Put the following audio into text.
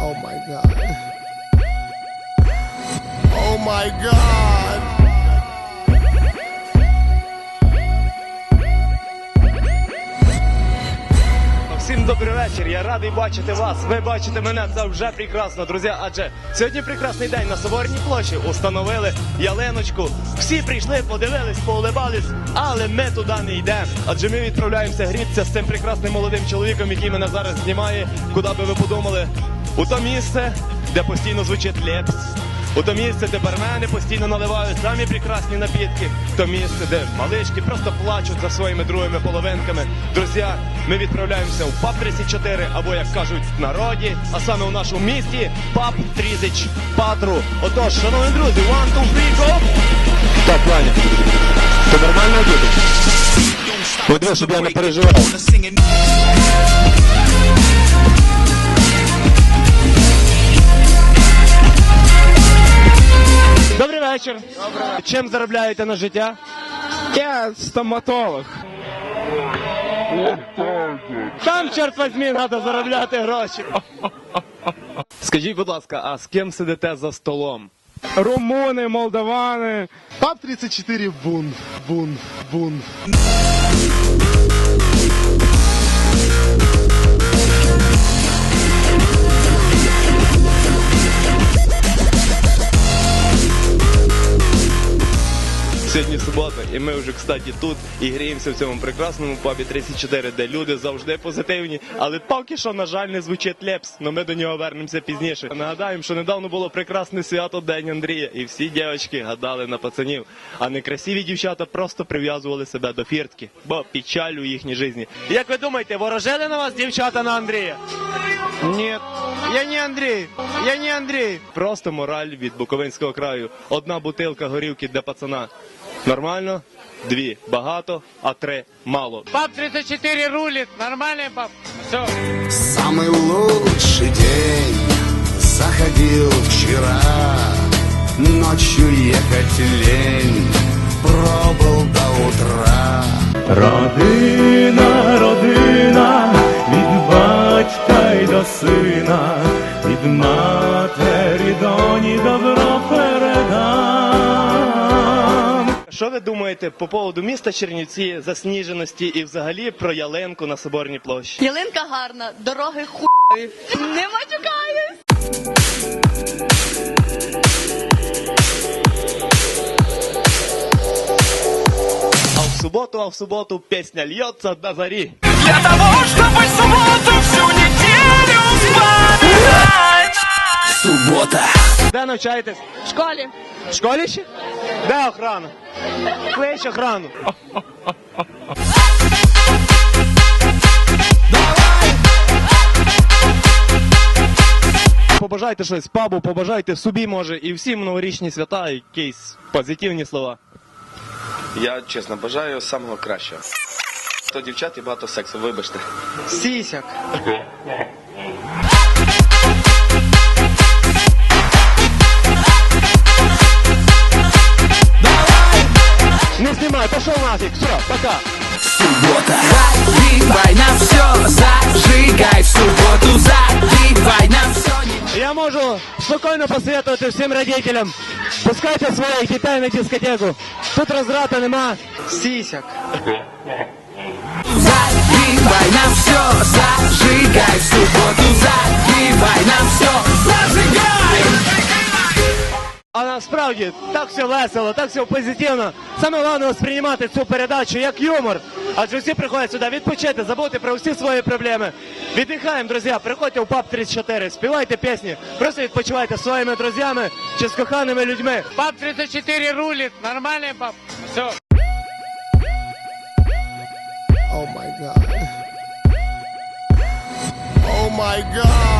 Oh my god. Oh my god. Всім добрий вечір. Я радий бачити вас. Ви бачите мене. Це вже прекрасно, друзі. Адже сьогодні прекрасний день на Соборній площі. Установили ялиночку. Всі прийшли, подивились, поулибались, але ми туди не йдемо. Адже ми відправляємося грітися з цим прекрасним молодим чоловіком, який мене зараз знімає. Куди би ви подумали? У то місце, де постійно звучить лепс. У то місце, де бармени постійно наливають самі прекрасні напітки. То місце, де малички просто плачуть за своїми другими половинками. Друзі, ми відправляємося в ПАП 34, або як кажуть в народі, а саме у нашому місті ПАП Трізич Патру. Отож, шановні друзі, one, two, three, go! Так, Ваня, ти нормально діти? Ви диви, щоб я не переживав. Вечір. Добрий. Чим заробляєте на життя? Я стоматолог. Там, чорт возьмі, треба заробляти гроші. Скажіть, будь ласка, а з ким сидите за столом? Румуни, молдавани. Пап 34 бун, бун, бун. Сьогодні субота, і ми вже, кстати, тут і гріємося в цьому прекрасному пабі 34, де люди завжди позитивні, але поки що, на жаль, не звучить лепс, але ми до нього вернемося пізніше. Нагадаємо, що недавно було прекрасне свято День Андрія, і всі дівчатки гадали на пацанів, а некрасиві дівчата просто прив'язували себе до фіртки, бо печаль у їхній житті. Як ви думаєте, ворожили на вас дівчата на Андрія? Ні, я не Андрій, я не Андрій. Просто мораль від Буковинського краю. Одна бутилка горілки для пацана. Нормально? Дві багато, а три мало. Пап 34 рулит. Нормальный пап. Все. Самый лучший день заходил вчера. Ночью ехать лень, пробыл до утра. Родина, родина, Що ви думаєте по поводу міста Чернівці, засніженості і взагалі про ялинку на Соборній площі? Ялинка гарна, дороги хуйові. Не матюкаюсь. А в суботу, а в суботу пісня льється на зарі. Для того, чтобы субботу всю навчаєтесь? В школі. В школі ще? Де охрана? Клич охрану. Побажайте щось пабу, побажайте собі, може, і всім новорічні свята, якісь позитивні слова. Я чесно бажаю самого кращого. То дівчат і багато сексу, вибачте. Сісяк. Не знімай, пошел нафиг, все, пока. Забивай на все, зажигай в субботу, забивай на все. Я можу спокійно посоветувати всім родителям. Пускайте своїх дітей на дискотеку. Тут розрата нема. Сісяк. Забивай на все, зажигай в субботу, забивай на все, зажигай. А насправді так все весело, так все позитивно. Саме головне сприймати цю передачу як юмор. Адже всі приходять сюди відпочити, забути про всі свої проблеми. Віддихаємо, друзі, приходьте в ПАП 34, співайте пісні, просто відпочивайте зі своїми друзями чи з коханими людьми. Пап 34 рулит. Нормальный пап. Все. Oh my god. Oh my god.